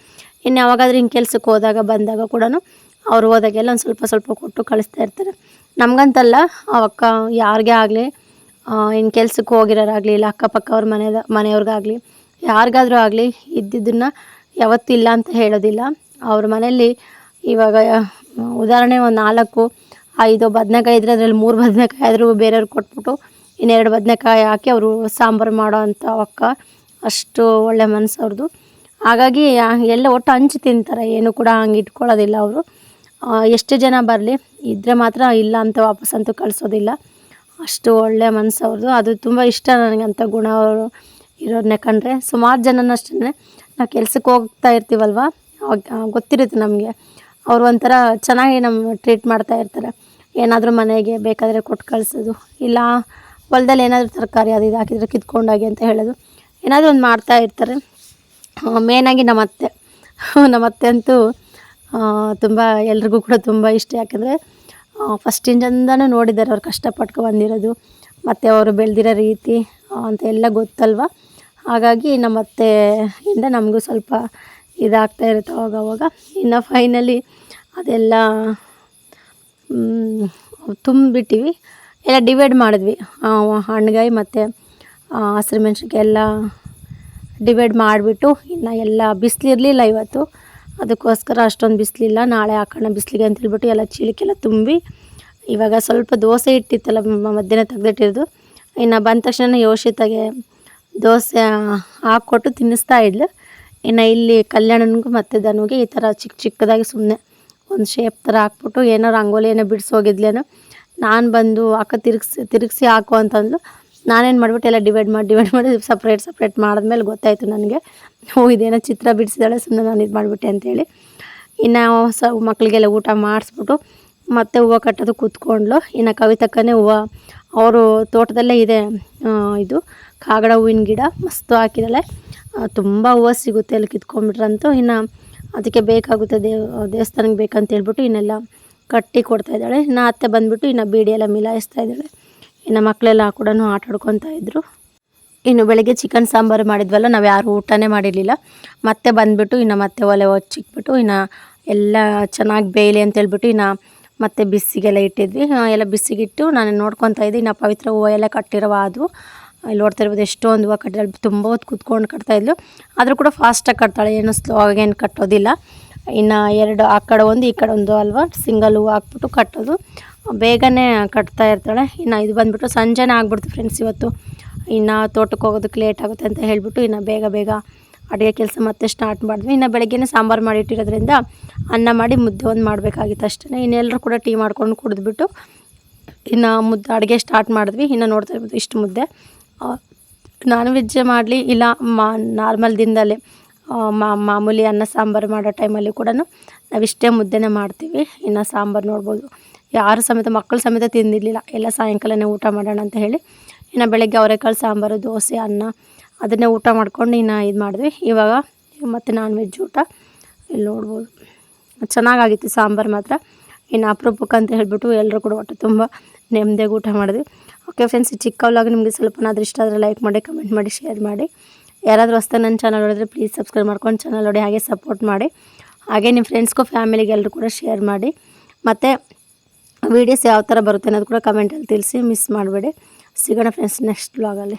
ಇನ್ನು ಯಾವಾಗಾದ್ರೂ ಹಿಂಗೆ ಕೆಲ್ಸಕ್ಕೆ ಹೋದಾಗ, ಬಂದಾಗ ಕೂಡ ಅವ್ರು ಹೋದಾಗೆಲ್ಲ ಒಂದು ಸ್ವಲ್ಪ ಸ್ವಲ್ಪ ಕೊಟ್ಟು ಕಳಿಸ್ತಾ ಇರ್ತಾರೆ. ನಮಗಂತಲ್ಲ ಅವಕ್ಕ ಯಾರಿಗೇ ಆಗಲಿ ಇನ್ನು ಕೆಲ್ಸಕ್ಕೆ ಹೋಗಿರೋರಾಗಲಿ, ಇಲ್ಲ ಅಕ್ಕಪಕ್ಕ ಅವ್ರ ಮನೆದ, ಮನೆಯವ್ರಿಗಾಗಲಿ, ಯಾರಿಗಾದ್ರೂ ಆಗಲಿ ಇದ್ದಿದ್ದನ್ನು ಯಾವತ್ತೂ ಇಲ್ಲ ಅಂತ ಹೇಳೋದಿಲ್ಲ. ಅವ್ರ ಮನೇಲಿ ಇವಾಗ, ಉದಾಹರಣೆ ಒಂದು ನಾಲ್ಕು, ಐದು, ಬದನೆಕಾಯಿ ಇದ್ರೆ ಅದರಲ್ಲಿ ಮೂರು ಬದನೆಕಾಯಿ ಆದರೂ ಬೇರೆಯವ್ರಿಗೆ ಕೊಟ್ಬಿಟ್ಟು ಇನ್ನೆರಡು ಬದನೆಕಾಯಿ ಹಾಕಿ ಅವರು ಸಾಂಬಾರು ಮಾಡೋ ಅಂಥ ಅವಕ್ಕ ಅಷ್ಟು ಒಳ್ಳೆ ಮನಸ್ಸು ಅವ್ರದ್ದು. ಹಾಗಾಗಿ ಎಲ್ಲ ಒಟ್ಟು ಹಂಚಿ ತಿಂತಾರೆ. ಏನು ಕೂಡ ಹಂಗೆ ಇಟ್ಕೊಳ್ಳೋದಿಲ್ಲ ಅವರು. ಎಷ್ಟು ಜನ ಬರಲಿ ಇದ್ದರೆ ಮಾತ್ರ ಇಲ್ಲ ಅಂತ ವಾಪಸ್ ಅಂತೂ ಕಳಿಸೋದಿಲ್ಲ. ಅಷ್ಟು ಒಳ್ಳೆ ಮನಸ್ಸು ಅವ್ರದ್ದು. ಅದು ತುಂಬ ಇಷ್ಟ ನನಗೆ ಅಂಥ ಗುಣ ಅವರು ಇರೋರನ್ನೇ ಕಂಡ್ರೆ. ಸುಮಾರು ಜನನಷ್ಟೇ ನಾವು ಕೆಲ್ಸಕ್ಕೆ ಹೋಗ್ತಾ ಇರ್ತೀವಲ್ವ? ಗೊತ್ತಿರುತ್ತೆ ನಮಗೆ. ಅವ್ರು ಒಂಥರ ಚೆನ್ನಾಗಿ ನಮ್ಮ ಟ್ರೀಟ್ ಮಾಡ್ತಾ ಇರ್ತಾರೆ. ಏನಾದರೂ ಮನೆಗೆ ಬೇಕಾದರೆ ಕೊಟ್ಟು ಕಳಿಸೋದು. ಇಲ್ಲ ಹೊಲ್ದಲ್ಲಿ ಏನಾದರೂ ತರಕಾರಿ ಅದು ಇದು ಹಾಕಿದರೆ ಕಿತ್ಕೊಂಡಾಗಿ ಅಂತ ಹೇಳೋದು. ಏನಾದರೂ ಒಂದು ಮಾಡ್ತಾ ಇರ್ತಾರೆ. ಮೇನಾಗಿ ನಮ್ಮ ಅತ್ತೆ. ನಮ್ಮ ಅತ್ತೆ ಅಂತೂ ತುಂಬ ಎಲ್ರಿಗೂ ಕೂಡ ತುಂಬ ಇಷ್ಟ. ಯಾಕಂದರೆ ಫಸ್ಟಿಂದನೂ ನೋಡಿದ್ದಾರೆ ಅವ್ರು ಕಷ್ಟಪಟ್ಕೊ ಬಂದಿರೋದು. ಮತ್ತು ಅವರು ಬೆಳೆದಿರೋ ರೀತಿ ಅಂತ ಎಲ್ಲ ಗೊತ್ತಲ್ವ? ಹಾಗಾಗಿ ನಮ್ಮ ಅತ್ತೆಯಿಂದ ನಮಗೂ ಸ್ವಲ್ಪ ಇದಾಗ್ತಾ ಇರುತ್ತೆ ಅವಾಗ ಅವಾಗ. ಇನ್ನು ಫೈನಲಿ ಅದೆಲ್ಲ ತುಂಬಿಟ್ಟಿವಿ. ಎಲ್ಲ ಡಿವೈಡ್ ಮಾಡಿದ್ವಿ. ಹಣ್ಣುಗಾಯಿ ಮತ್ತು ಹಸಿರು ಮೆಣ್ಸಿನ್ಕಾಯಿ ಎಲ್ಲ ಡಿವೈಡ್ ಮಾಡಿಬಿಟ್ಟು, ಇನ್ನು ಎಲ್ಲ ಬಿಸಿಲಿರಲಿಲ್ಲ ಇವತ್ತು. ಅದಕ್ಕೋಸ್ಕರ ಅಷ್ಟೊಂದು ಬಿಸಿಲಿಲ್ಲ ನಾಳೆ ಹಾಕೋಣ ಬಿಸಿಲಿಗೆ ಅಂತ ಹೇಳ್ಬಿಟ್ಟು ಎಲ್ಲ ಚೀಲಕ್ಕೆಲ್ಲ ತುಂಬಿ, ಇವಾಗ ಸ್ವಲ್ಪ ದೋಸೆ ಇಟ್ಟಿತ್ತಲ್ಲ ಮಧ್ಯಾಹ್ನ ತೆಗೆದಿಟ್ಟಿರೋದು ಇನ್ನು ಬಂದ ತಕ್ಷಣ ಯೋಶಿತಾಗೆ ದೋಸೆ ಹಾಕ್ಕೊಟ್ಟು ತಿನ್ನಿಸ್ತಾ ಇದ್ಲು. ಇನ್ನು ಇಲ್ಲಿ ಕಲ್ಯಾಣನಿಗೂ ಮತ್ತು ಧನುಗೆ ಈ ಥರ ಚಿಕ್ಕ ಚಿಕ್ಕದಾಗಿ ಸುಮ್ಮನೆ ಒಂದು ಶೇಪ್ ಥರ ಹಾಕ್ಬಿಟ್ಟು ಏನೋ ರಂಗೋಲಿ ಏನೋ ಬಿಡಿಸೋಗಿದ್ಲೇನೋ ನಾನು ಬಂದು ಅಕ್ಕ ತಿರುಗಿಸಿ ತಿರುಗಿಸಿ ಹಾಕು ಅಂತಂದ್ಲು. ನಾನೇನು ಮಾಡಿಬಿಟ್ಟು, ಎಲ್ಲ ಡಿವೈಡ್ ಮಾಡಿ ಡಿವೈಡ್ ಮಾಡಿ ಸಪ್ರೇಟ್ ಸಪ್ರೇಟ್ ಮಾಡಿದ್ಮೇಲೆ ಗೊತ್ತಾಯಿತು ನನಗೆ. ಓ, ಇದೇನೋ ಚಿತ್ರ ಬಿಡಿಸಿದಾಳೆ ಸುಮ್ಮನೆ ನಾನು ಇದು ಮಾಡಿಬಿಟ್ಟೆ ಅಂತೇಳಿ. ಇನ್ನು ಸ ಮಕ್ಕಳಿಗೆಲ್ಲ ಊಟ ಮಾಡಿಸ್ಬಿಟ್ಟು ಮತ್ತೆ ಹೂವು ಕಟ್ಟೋದು ಕೂತ್ಕೊಂಡ್ಲು. ಇನ್ನು ಕವಿತಕ್ಕನೇ ಹೂವು, ಅವರು ತೋಟದಲ್ಲೇ ಇದೆ ಇದು ಕಾಗಡ ಹೂವಿನ ಗಿಡ ಮಸ್ತು ಹಾಕಿದಾಳೆ. ತುಂಬ ಹೂವು ಸಿಗುತ್ತೆ ಅಲ್ಲಿ ಕಿತ್ಕೊಂಡ್ಬಿಟ್ರಂತೂ. ಇನ್ನು ಅದಕ್ಕೆ ಬೇಕಾಗುತ್ತೆ ದೇವ್, ದೇವಸ್ಥಾನಕ್ಕೆ ಬೇಕಂತ ಹೇಳ್ಬಿಟ್ಟು ಇನ್ನೆಲ್ಲ ಕಟ್ಟಿ ಕೊಡ್ತಾ ಇದ್ದಾಳೆ. ಇನ್ನು ಅತ್ತೆ ಬಂದುಬಿಟ್ಟು ಇನ್ನು ಬೀಡಿ ಎಲ್ಲ ಮಿಲಾಯಿಸ್ತಾ ಇದ್ದಾಳೆ. ಇನ್ನು ಮಕ್ಕಳೆಲ್ಲ ಕೂಡ ಆಟ ಆಡ್ಕೊತಾ ಇದ್ರು. ಇನ್ನು ಬೆಳಗ್ಗೆ ಚಿಕನ್ ಸಾಂಬಾರು ಮಾಡಿದ್ವಲ್ಲ, ನಾವು ಯಾರು ಊಟನೇ ಮಾಡಿರಲಿಲ್ಲ. ಮತ್ತೆ ಬಂದುಬಿಟ್ಟು ಇನ್ನು ಮತ್ತೆ ಒಲೆ ಹೊಚ್ಚಿಕ್ಬಿಟ್ಟು ಇನ್ನು ಎಲ್ಲ ಚೆನ್ನಾಗಿ ಬೇಯಲಿ ಅಂತೇಳ್ಬಿಟ್ಟು ಇನ್ನು ಮತ್ತೆ ಬಿಸಿಗೆಲ್ಲ ಇಟ್ಟಿದ್ವಿ. ಎಲ್ಲ ಬಿಸಿಗಿಟ್ಟು ನಾನು ನೋಡ್ಕೊತಾ ಇದ್ದೆ. ಇನ್ನು ಪವಿತ್ರ ಹೂವು ಎಲ್ಲ ಕಟ್ಟಿರುವ ಅದು ಇಲ್ಲಿ ನೋಡ್ತಾ ಇರ್ಬೋದು ಎಷ್ಟೊಂದು ಹೂವು ಕಟ್ಟಿದ್ದಾಳೆ ತುಂಬ ಹೊತ್ತು ಕೂತ್ಕೊಂಡು ಕಟ್ತಾಯಿದ್ಲು ಆದರೂ ಕೂಡ ಫಾಸ್ಟಾಗಿ ಕಟ್ತಾಳೆ. ಏನು ಸ್ಲೋ ಆಗೇನು ಕಟ್ಟೋದಿಲ್ಲ. ಇನ್ನು ಎರಡು, ಆ ಕಡೆ ಒಂದು, ಈ ಕಡೆ ಒಂದು ಅಲ್ವಾ? ಸಿಂಗಲ್ ಹೂವು ಹಾಕ್ಬಿಟ್ಟು ಕಟ್ಟೋದು. ಬೇಗನೆ ಕಟ್ತಾ ಇರ್ತಾಳೆ. ಇನ್ನು ಇದು ಬಂದುಬಿಟ್ಟು ಸಂಜೆನೇ ಆಗ್ಬಿಡ್ತು ಫ್ರೆಂಡ್ಸ್ ಇವತ್ತು. ಇನ್ನು ತೋಟಕ್ಕೆ ಹೋಗೋದಕ್ಕೆ ಲೇಟ್ ಆಗುತ್ತೆ ಅಂತ ಹೇಳಿಬಿಟ್ಟು ಇನ್ನು ಬೇಗ ಬೇಗ ಅಡುಗೆ ಕೆಲಸ ಮತ್ತೆ ಸ್ಟಾರ್ಟ್ ಮಾಡಿದ್ವಿ. ಇನ್ನು ಬೆಳಗ್ಗೆನೇ ಸಾಂಬಾರು ಮಾಡಿಟ್ಟಿರೋದ್ರಿಂದ ಅನ್ನ ಮಾಡಿ ಮುದ್ದೆ ಒಂದು ಮಾಡಬೇಕಾಗಿತ್ತು ಅಷ್ಟೇ ಇನ್ನೆಲ್ಲರೂ ಕೂಡ ಟೀ ಮಾಡ್ಕೊಂಡು ಕುಡಿದ್ಬಿಟ್ಟು ಇನ್ನು ಮುದ್ದೆ, ಅಡುಗೆ ಸ್ಟಾರ್ಟ್ ಮಾಡಿದ್ವಿ. ಇನ್ನು ನೋಡ್ತಾ ಇರ್ಬೋದು ಇಷ್ಟು ಮುದ್ದೆ. ನಾನ್ ವೆಜ್ ಮಾಡಲಿ ಇಲ್ಲ, ಮಾ ನಾರ್ಮಲ್ ದಿನದಲ್ಲೇ. ಮಾಮೂಲಿ ಅನ್ನ ಸಾಂಬಾರು ಮಾಡೋ ಟೈಮಲ್ಲಿ ಕೂಡ ನಾವಿಷ್ಟೇ ಮುದ್ದೆನೇ ಮಾಡ್ತೀವಿ. ಇನ್ನು ಸಾಂಬಾರು ನೋಡ್ಬೋದು. ಯಾರು ಸಮೇತ, ಮಕ್ಕಳು ಸಮೇತ ತಿಂದಿರಲಿಲ್ಲ. ಎಲ್ಲ ಸಾಯಂಕಾಲನೇ ಊಟ ಮಾಡೋಣ ಅಂತ ಹೇಳಿ ಇನ್ನು ಬೆಳಗ್ಗೆ ಅವರೆಕಾಳು ಸಾಂಬಾರು, ದೋಸೆ, ಅನ್ನ ಅದನ್ನೇ ಊಟ ಮಾಡ್ಕೊಂಡು ಇನ್ನು ಇದು ಮಾಡಿದ್ವಿ. ಇವಾಗ ಮತ್ತು ನಾನ್ ವೆಜ್ ಊಟ. ಇಲ್ಲಿ ನೋಡ್ಬೋದು. ಚೆನ್ನಾಗಾಗಿತ್ತು ಸಾಂಬಾರು ಮಾತ್ರ. ಇನ್ನು ಅಪರೂಪಕ್ಕೆ ಅಂತ ಹೇಳಿಬಿಟ್ಟು ಎಲ್ಲರೂ ಕೂಡ ಒಟ್ಟು ತುಂಬ ನೆಮ್ಮದಿಯಾಗಿ ಊಟ ಮಾಡಿದ್ವಿ. ಓಕೆ ಫ್ರೆಂಡ್ಸ್ ಚಿಕ್ಕ ವ್ಲಾಗ್ ನಿಮಗೆ ಸ್ವಲ್ಪನಾದ್ರೂ ಇಷ್ಟ ಆದರೆ ಲೈಕ್ ಮಾಡಿ ಕಮೆಂಟ್ ಮಾಡಿ ಶೇರ್ ಮಾಡಿ. ಯಾರಾದರೂ ಹೊಸ್ತಾ ನನ್ನ ಚಾನಲ್ ನೋಡಿದ್ರೆ ಪ್ಲೀಸ್ ಸಬ್ಸ್ಕ್ರೈಬ್ ಮಾಡ್ಕೊಂಡು ಚಾನಲ್ ನೋಡಿ ಹಾಗೆ ಸಪೋರ್ಟ್ ಮಾಡಿ. ಹಾಗೆ ನಿಮ್ಮ ಫ್ರೆಂಡ್ಸ್ಗೂ ಫ್ಯಾಮಿಲಿಗೆ ಎಲ್ಲರೂ ಕೂಡ ಶೇರ್ ಮಾಡಿ. ಮತ್ತು ವೀಡಿಯೋಸ್ ಯಾವ ಥರ ಬರುತ್ತೆ ಅನ್ನೋದು ಕೂಡ ಕಮೆಂಟಲ್ಲಿ ತಿಳಿಸಿ ಮಿಸ್ ಮಾಡಬೇಡಿ. ಸಿಗೋಣ ಫ್ರೆಂಡ್ಸ್ ನೆಕ್ಸ್ಟ್ ವ್ಲಾಗಲ್ಲಿ